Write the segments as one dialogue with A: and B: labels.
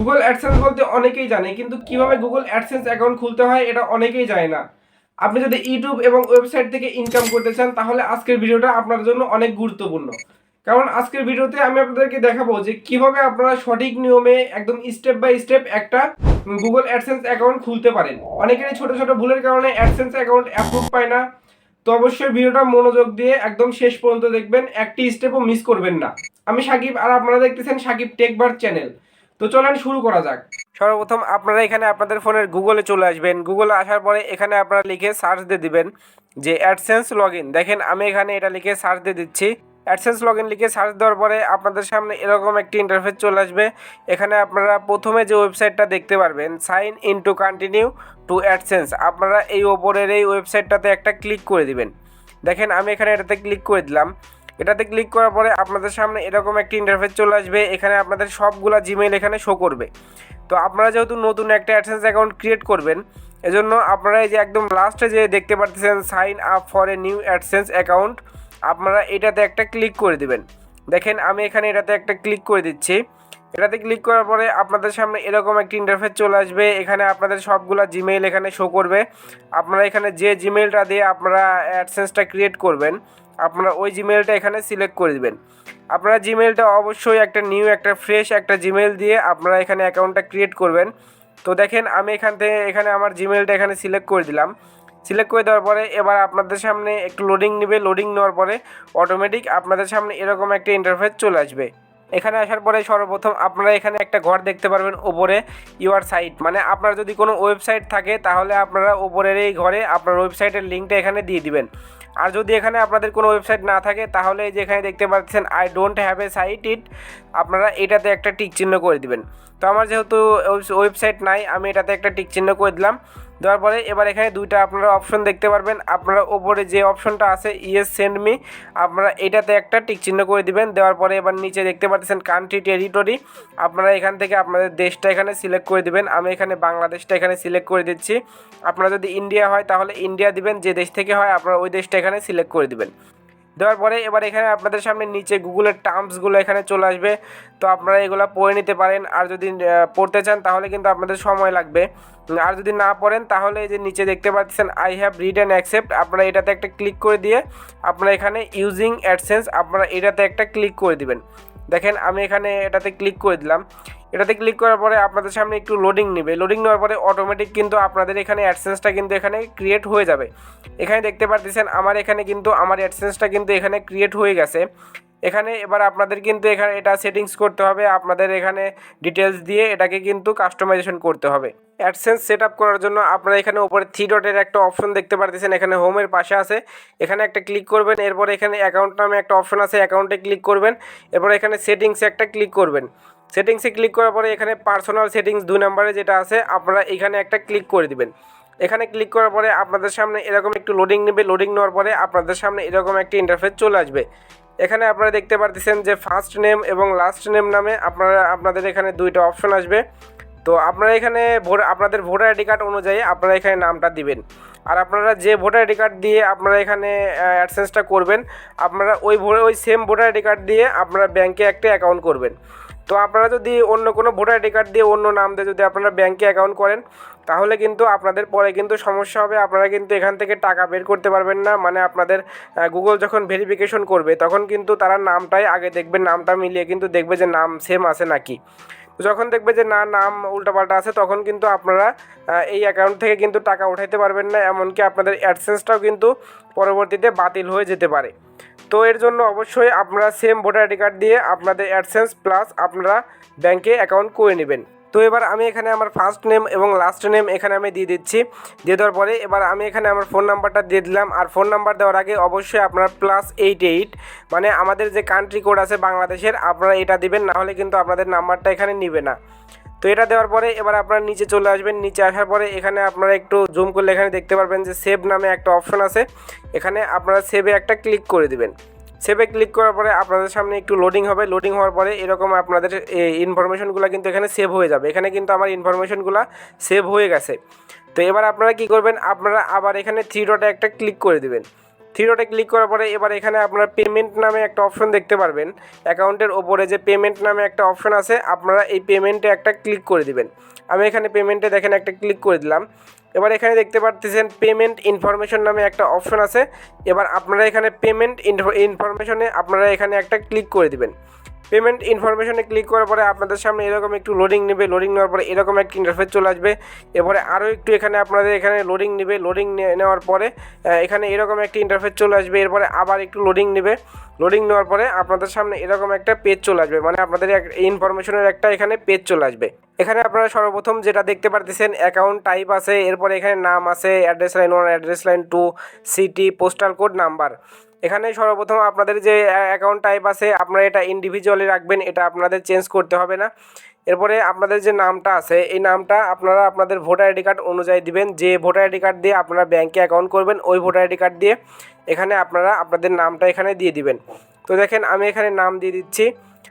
A: Google AdSense বলতে অনেকেই জানে, কিন্তু কীভাবে গুগল অ্যাডসেন্স অ্যাকাউন্ট খুলতে হয় এটা অনেকেই জানে না। আপনি যদি ইউটিউব এবং ওয়েবসাইট থেকে ইনকাম করতে চান, তাহলে আজকের ভিডিওটা আপনার জন্য অনেক গুরুত্বপূর্ণ। কারণ আজকের ভিডিওতে আমি আপনাদেরকে দেখাবো যে কীভাবে আপনারা সঠিক নিয়মে একদম স্টেপ বাই স্টেপ একটা গুগল অ্যাডসেন্স অ্যাকাউন্ট খুলতে পারেন। অনেকেরই ছোট ছোট ভুলের কারণে অ্যাডসেন্স অ্যাকাউন্ট অ্যাপ্রুভ পায় না। তো অবশ্যই ভিডিওটা মনোযোগ দিয়ে একদম শেষ পর্যন্ত দেখবেন, একটি স্টেপও মিস করবেন না। আমি সাকিব, আর আপনারা দেখতেছেন সাকিব টেকবার চ্যানেল তো চলেন শুরু করা যাক। সর্বপ্রথম আপনারা এখানে আপনাদের ফোনের গুগলে চলে আসবেন। গুগলে আসার পরে এখানে আপনারা লিখে সার্চ দিয়ে দিবেন যে অ্যাডসেন্স লগ দেখেন আমি এখানে এটা লিখে সার্চ দিয়ে দিচ্ছি। অ্যাডসেন্স লগ লিখে সার্চ দেওয়ার পরে আপনাদের সামনে এরকম একটি ইন্টারফেস চলে আসবে। এখানে আপনারা প্রথমে যে ওয়েবসাইটটা দেখতে পারবেন sign in to continue to AdSense আপনারা এই ওপরের এই ওয়েবসাইটটাতে একটা ক্লিক করে দিবেন। দেখেন আমি এখানে এটাতে ক্লিক করে দিলাম। এটাতে ক্লিক করার পরে আপনাদের সামনে এরকম একটি ইন্টারফেস চলে আসবে। এখানে আপনাদের সবগুলা জিমেইল এখানে শো করবে। তো আপনারা যেহেতু নতুন একটা অ্যাডসেন্স অ্যাকাউন্ট ক্রিয়েট করবেন, এজন্য আপনারা এই যে একদম লাস্টে যে দেখতে পারতেছেন sign up for a new AdSense account আপনারা এটাতে একটা ক্লিক করে দিবেন। দেখেন, আমি এখানে এটাতে একটা ক্লিক করে দিচ্ছি। এটাতে ক্লিক করার পরে আপনাদের সামনে এরকম একটি ইন্টারফেস চলে আসবে। এখানে আপনাদের সবগুলা জিমেইল এখানে শো করবে। আপনারা এখানে যে জিমেইলটা দিয়ে আপনারা অ্যাডসেন্সটা ক্রিয়েট করবেন, আপনারা ওই জিমেইলটা এখানে সিলেক্ট করে দেবেন। আপনারা জিমেইলটা অবশ্যই একটা নিউ একটা ফ্রেশ একটা জিমেইল দিয়ে আপনারা এখানে অ্যাকাউন্টটা ক্রিয়েট করবেন। তো দেখেন, আমি এখান থেকে, এখানে আমার জিমেইলটা এখানে সিলেক্ট করে দিলাম। সিলেক্ট করে দেওয়ার পরে এবার আপনাদের সামনে একটু লোডিং নেবে। লোডিং নেওয়ার পরে অটোমেটিক আপনাদের সামনে এরকম একটা ইন্টারফেস চলে আসবে। এখানে আসার পরে সর্বপ্রথম আপনারা এখানে একটা ঘর দেখতে পারবেন ওপরে ইউর সাইট। মানে আপনার যদি কোনো ওয়েবসাইট থাকে, তাহলে আপনারা ওপরের এই ঘরে আপনার ওয়েবসাইটের লিঙ্কটা এখানে দিয়ে দিবেন। আর যদি এখানে আপনাদের কোনো ওয়েবসাইট না থাকে, তাহলে যেখানে দেখতে পাচ্ছেন I don't have a site it আপনারা এটাতে একটা টিক চিহ্ন করে দিবেন। তো আমার যেহেতু ওয়েবসাইট নাই, আমি এটাতে একটা টিক চিহ্ন করে দিলাম। দেওয়ার পরে এবার এখানে দুইটা আপনারা অপশন দেখতে পারবেন। আপনারা ওপরে যে অপশনটা আছে, ইয়েস, সেন্ড মি, আপনারা এটাতে একটা টিক চিহ্ন করে দিবেন। দেওয়ার পরে এবার নিচে দেখতে পাচ্ছেন কান্ট্রি টেরিটরি আপনারা এখান থেকে আপনাদের দেশটা এখানে সিলেক্ট করে দিবেন। আমি এখানে বাংলাদেশটা এখানে সিলেক্ট করে দিচ্ছি। আপনারা যদি ইন্ডিয়া হয়, তাহলে ইন্ডিয়া দিবেন। যে দেশ থেকে হয়, আপনারা ওই দেশটা এখানে সিলেক্ট করে দিবেন। দেওয়ার পরে এবার এখানে আপনাদের সামনে নিচে গুগলের টার্মসগুলো এখানে চলে আসবে। তো আপনারা এগুলো পড়ে নিতে পারেন। আর যদি পড়তে চান তাহলে কিন্তু আপনাদের সময় লাগবে। আর যদি না পড়েন তাহলে এই যে নিচে দেখতে পাচ্ছেন I have read and accept আপনারা এটাতে একটা ক্লিক করে দিয়ে আপনারা এখানে ইউজিং অ্যাডসেন্স আপনারা এটাতে একটা ক্লিক করে দিবেন। দেখেন, আমি এখানে এটাতে ক্লিক করে দিলাম। এটাতে ক্লিক করার পরে আপনাদের সামনে একটু লোডিং নেবে। লোডিং নেওয়ার পরে অটোমেটিক কিন্তু আপনাদের এখানে অ্যাডসেন্সটা কিন্তু এখানে ক্রিয়েট হয়ে যাবে। এখানে দেখতে পারতেছেন, আমার এখানে কিন্তু, আমার অ্যাডসেন্সটা কিন্তু এখানে ক্রিয়েট হয়ে গেছে। এখানে এবার আপনাদের কিন্তু এখানে এটা সেটিংস করতে হবে, আপনাদের এখানে ডিটেলস দিয়ে এটাকে কিন্তু কাস্টমাইজেশন করতে হবে। অ্যাডসেন্স সেট আপ করার জন্য আপনারা এখানে উপরে থ্রি ডটের একটা অপশন দেখতে পারতেছেন, এখানে হোমের পাশে আছে। এখানে একটা ক্লিক করবেন, এরপর এখানে অ্যাকাউন্ট নামে একটা অপশন আছে অ্যাকাউন্টে ক্লিক করবেন, এরপর এখানে সেটিংসে একটা ক্লিক করবেন। সেটিংসে ক্লিক করার পরে এখানে পার্সোনাল সেটিংস দুই নম্বরে যেটা আছে, আপনারা এখানে একটা ক্লিক করে দিবেন। এখানে ক্লিক করার পরে আপনাদের সামনে এরকম একটু লোডিং নেবে লোডিং নেওয়ার পরে আপনাদের সামনে এরকম একটা ইন্টারফেস চলে আসবে। এখানে আপনারা দেখতে পারতেছেন যে ফার্স্ট নেম এবং লাস্ট নেম নামে আপনারা, আপনাদের এখানে দুইটা অপশন আসবে। তো আপনারা এখানে ভোট, আপনাদের ভোটার আইডি কার্ড অনুযায়ী আপনারা এখানে নামটা দিবেন। আর আপনারা যে ভোটার আইডি কার্ড দিয়ে আপনারা এখানে অ্যাডসেন্সটা করবেন, আপনারা ওই ওই সেম ভোটার আইডি কার্ড দিয়ে আপনারা ব্যাংকে একটা অ্যাকাউন্ট করবেন। তো আপনারা যদি অন্য কোনো ভোটার আইডি কার্ড দিয়ে অন্য নাম দিয়ে যদি আপনারা ব্যাংকে অ্যাকাউন্ট করেন, তাহলে কিন্তু আপনাদের পরে কিন্তু সমস্যা হবে। আপনারা কিন্তু এখান থেকে টাকা বের করতে পারবেন না। মানে আপনাদের গুগল যখন ভেরিফিকেশন করবে, তখন কিন্তু তারা নামটাই আগে দেখবে, নামটা মিলিয়ে কিন্তু দেখবে যে নাম সেম আছে নাকি। যখন দেখবে যে না, নাম উল্টাপাল্টা আছে, তখন কিন্তু আপনারা এই অ্যাকাউন্ট থেকে কিন্তু টাকা উঠাইতে পারবেন না। এমনকি আপনাদের অ্যাডসেন্সটাও কিন্তু পরবর্তীতে বাতিল হয়ে যেতে পারে। তো এর জন্য অবশ্যই আপনারা সেম ভোটার আইডি কার্ড দিয়ে আপনাদের অ্যাডসেন্স প্লাস আপনারা ব্যাংকে অ্যাকাউন্ট করে নেবেন। তো এবার আমি এখানে আমার ফার্স্ট নেম এবং লাস্ট নেম এখানে আমি দিয়ে দিচ্ছি। দিয়ে দেওয়ার পরে এবার আমি এখানে আমার ফোন নাম্বারটা দিয়ে দিলাম। আর ফোন নাম্বার দেওয়ার আগে অবশ্যই আপনার প্লাস এইট এইট মানে আমাদের যে কান্ট্রি কোড আছে বাংলাদেশের, আপনারা এটা দিবেন, না হলে কিন্তু আপনাদের নাম্বারটা এখানে নিবে না। তো এটা দেওয়ার পরে এবার আপনারা নিচে চলে আসবেন, নিচে আসার পরে এখানে আপনারা একটু জুম করলে এখানে দেখতে পারবেন যে সেভ নামে একটা অপশন আছে। এখানে আপনারা সেভে একটা ক্লিক করে দিবেন। সেভে ক্লিক করার পরে আপনাদের সামনে একটু লোডিং হবে। লোডিং হওয়ার পরে এরকম আপনাদের ইনফরমেশনগুলো কিন্তু এখানে সেভ হয়ে যাবে। এখানে কিন্তু আমার ইনফরমেশনগুলো সেভ হয়ে গেছে। তো এবার আপনারা কি করবেন? আপনারা আবার এখানে থ্রি ডটে একটা ক্লিক করে দিবেন। থ্রি ডটে ক্লিক করার পরে এবার এখানে আপনারা পেমেন্ট নামে একটা অপশন দেখতে পারবেন। অ্যাকাউন্টের ওপরে যে পেমেন্ট নামে একটা অপশন আছে, আপনারা এই পেমেন্টে একটা ক্লিক করে দিবেন। আমি এখানে পেমেন্টে দেখেন একটা ক্লিক করে দিলাম। এবার এখানে দেখতে পাচ্ছেন পেমেন্ট ইনফরমেশন নামে একটা অপশন আছে। এবার আপনারা এখানে পেমেন্ট ইনফরমেশনে আপনারা এখানে একটা ক্লিক করে দিবেন। পেমেন্ট ইনফরমেশনে ক্লিক করার পরে আপনাদের সামনে এরকম একটু লোডিং নেবে। লোডিং নেওয়ার পরে এরকম একটা ইন্টারফেস চলে আসবে। এরপরে আরও একটু এখানে আপনাদের এখানে লোডিং নেবে। লোডিং নেওয়ার পরে এখানে এরকম একটা ইন্টারফেস চলে আসবে। এরপরে আবার একটু লোডিং নেবে। লোডিং নেওয়ার পরে আপনাদের সামনে এরকম একটা পেজ চলে আসবে। মানে আপনাদের ইনফরমেশনের একটা এখানে পেজ চলে আসবে। এখানে আপনারা সর্বপ্রথম যেটা দেখতে পারতেছেন অ্যাকাউন্ট টাইপ আছে। এরপরে এখানে নাম আছে address line one address line two city postal code number এখানে সর্বপ্রথম আপনাদের যে অ্যাকাউন্ট টাইপ আছে, আপনারা এটা ইন্ডিভিজুয়ালি রাখবেন, এটা আপনাদের চেঞ্জ করতে হবে না। এরপরে আপনাদের যে নামটা আছে, এই নামটা আপনারা আপনাদের ভোটার আইডি কার্ড অনুযায়ী দিবেন। যে ভোটার আইডি কার্ড দিয়ে আপনারা ব্যাংকে অ্যাকাউন্ট করবেন, ওই ভোটার আইডি কার্ড দিয়ে এখানে আপনারা আপনাদের নামটা এখানে দিয়ে দিবেন। তো দেখেন, আমি এখানে নাম দিয়ে দিচ্ছি।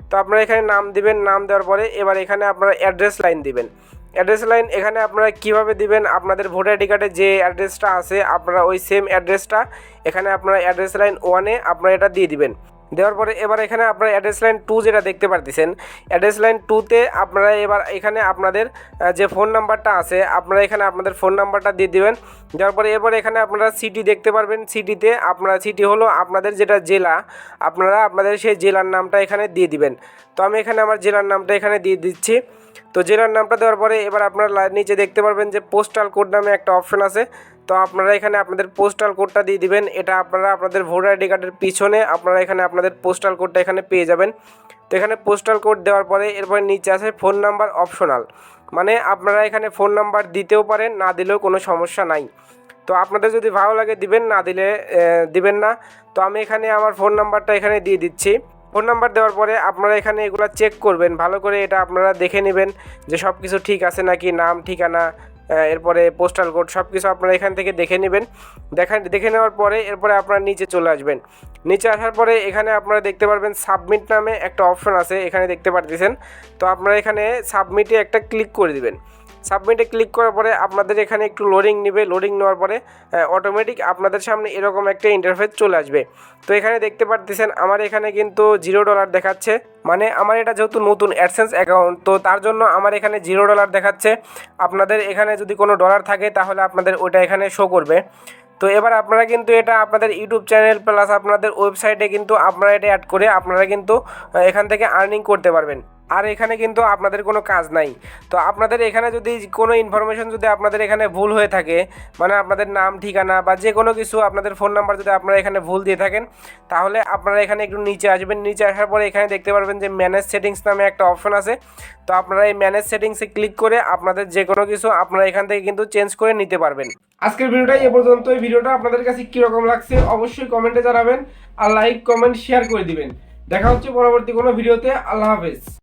A: তো আপনারা এখানে নাম দিবেন, নাম দেওয়ার পরে এবার এখানে আপনারা অ্যাড্রেস লাইন দিবেন। অ্যাড্রেস লাইন এখানে আপনারা কীভাবে দিবেন, আপনাদের ভোটার আইডি কার্ডে যে অ্যাড্রেসটা আছে, আপনারা ওই সেম অ্যাড্রেসটা এখানে আপনারা অ্যাড্রেস লাইন ওয়ানে আপনারা এটা দিয়ে দিবেন। দেওয়ার পরে এবার এখানে আপনারা অ্যাড্রেস লাইন টু যেটা দেখতে পারতেছেন, অ্যাড্রেস লাইন টুতে আপনারা এবার এখানে আপনাদের যে ফোন নাম্বারটা আছে, আপনারা এখানে আপনাদের ফোন নাম্বারটা দিয়ে দিবেন। দেওয়ার পরে এবার এখানে আপনারা সিটি দেখতে পারবেন। সিটিতে আপনারা সিটি হলো আপনাদের যেটা জেলা, আপনারা আপনাদের সেই জেলার নামটা এখানে দিয়ে দিবেন। তো আমি এখানে আমার জেলার নামটা এখানে দিয়ে দিচ্ছি। তো জেলার নামটা দেওয়ার পরে এবার আপনারা নিচে দেখতে পারবেন যে পোস্টাল কোড নামে একটা অপশন আছে। তো আপনারা এখানে আপনাদের পোস্টাল কোডটা দিয়ে দিবেন। এটা আপনারা আপনাদের ভোটার আইডি কার্ডের পিছনে আপনারা এখানে আপনাদের পোস্টাল কোডটা এখানে পেয়ে যাবেন। তো এখানে পোস্টাল কোড দেওয়ার পরে এরপরে নিচে আছে ফোন নাম্বার অপশনাল মানে আপনারা এখানে ফোন নাম্বার দিতেও পারেন, না দিলেও কোনো সমস্যা নাই। তো আপনাদের যদি ভালো লাগে দিবেন, না দিলে দিবেন না। তো আমি এখানে আমার ফোন নাম্বারটা এখানে দিয়ে দিচ্ছি। ফোন নাম্বার দেওয়ার পরে আপনারা এখানে এগুলো চেক করবেন। ভালো করে এটা আপনারা দেখে নেবেন যে সব কিছু ঠিক আছে নাকি, নাম, ঠিকানা এরপরে পোস্টাল কোড সব কিছু আপনারা এখান থেকে দেখে নেবেন। দেখা, দেখে নেওয়ার পরে এরপরে আপনারা নিচে চলে আসবেন। নিচে আসার পরে এখানে আপনারা দেখতে পারবেন সাবমিট নামে একটা অপশন আছে, এখানে দেখতে পারতেছেন। তো আপনারা এখানে সাবমিটে একটা ক্লিক করে দিবেন। সাবমিটে ক্লিক করার পরে আপনাদের এখানে একটু লোডিং নেবে। লোডিং নেওয়ার পরে অটোমেটিক আপনাদের সামনে এরকম একটা ইন্টারফেস চলে আসবে। তো এখানে দেখতে পারতেছেন, আমার এখানে কিন্তু জিরো ডলার দেখাচ্ছে। মানে আমার এটা যেহেতু নতুন অ্যাডসেন্স অ্যাকাউন্ট তো তার জন্য আমার এখানে জিরো ডলার দেখাচ্ছে। আপনাদের এখানে যদি কোনো ডলার থাকে, তাহলে আপনাদের ওটা এখানে শো করবে। তো এবার আপনারা কিন্তু এটা আপনাদের ইউটিউব চ্যানেল প্লাস আপনাদের ওয়েবসাইটে কিন্তু আপনারা এটা অ্যাড করে আপনারা কিন্তু এখান থেকে আর্নিং করতে পারবেন। আর এখানে কিন্তু আপনাদের কোনো কাজ নাই। তো আপনাদের এখানে যদি কোনো ইনফরমেশন যদি আপনাদের এখানে ভুল হয়ে থাকে মানে আপনাদের নাম, ঠিকানা বা যে কোনো কিছু আপনাদের ফোন নাম্বার যদি আপনারা এখানে ভুল দিয়ে থাকেন, তাহলে আপনারা এখানে একটু নিচে আসবেন। নিচে আসার পরে এখানে দেখতে পারবেন যে ম্যানেজ সেটিংস নামে একটা অপশন আছে। তো আপনারা এই ম্যানেজ সেটিংসে ক্লিক করে আপনাদের যে কোনো কিছু আপনারা এখান থেকে কিন্তু চেঞ্জ করে নিতে পারবেন। আজকের ভিডিওটা এ পর্যন্ত এই ভিডিওটা আপনাদের কাছে কীরকম লাগছে অবশ্যই কমেন্টে জানাবেন আর লাইক কমেন্ট শেয়ার করে দিবেন। দেখা হচ্ছে পরবর্তী কোনো ভিডিওতে। আল্লাহ হাফেজ।